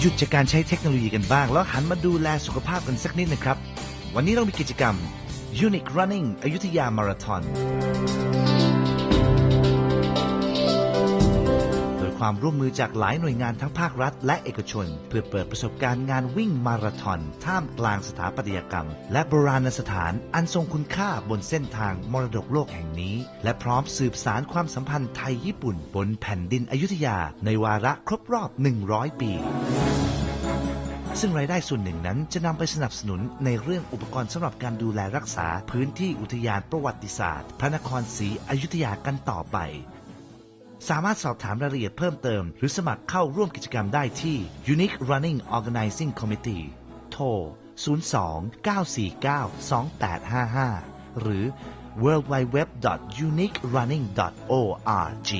หยุดจากการใช้เทคโนโลยีกันบ้าง แล้วหันมาดูแลสุขภาพกันสักนิดนะครับ วันนี้เรามีกิจกรรม Unique Running อยุธยามาราธอน ความร่วมมือจากหลายหน่วยงานทั้งภาครัฐและเอกชน เพื่อเปิดประสบการณ์งานวิ่งมาราธอนท่ามกลางสถาปัตยกรรม และโบราณสถานอันทรงคุณค่าบนเส้นทางมรดกโลกแห่งนี้ และพร้อมสืบสารความสัมพันธ์ไทยญี่ปุ่น บนแผ่นดินอยุธยา ในวาระครบรอบ 100 ปีซึ่งรายได้ส่วนหนึ่งนั้นจะนำไปสนับสนุนในเรื่องอุปกรณ์สำหรับการดูแลรักษาพื้นที่อุทยานประวัติศาสตร์ พระนครศรีอยุธยากันต่อไป สามารถสอบถามรายละเอียดเพิ่มเติม หรือสมัครเข้าร่วมกิจกรรมได้ที่ Unique Running Organizing Committee โทร 02-949-2855 หรือ www.uniquerunning.org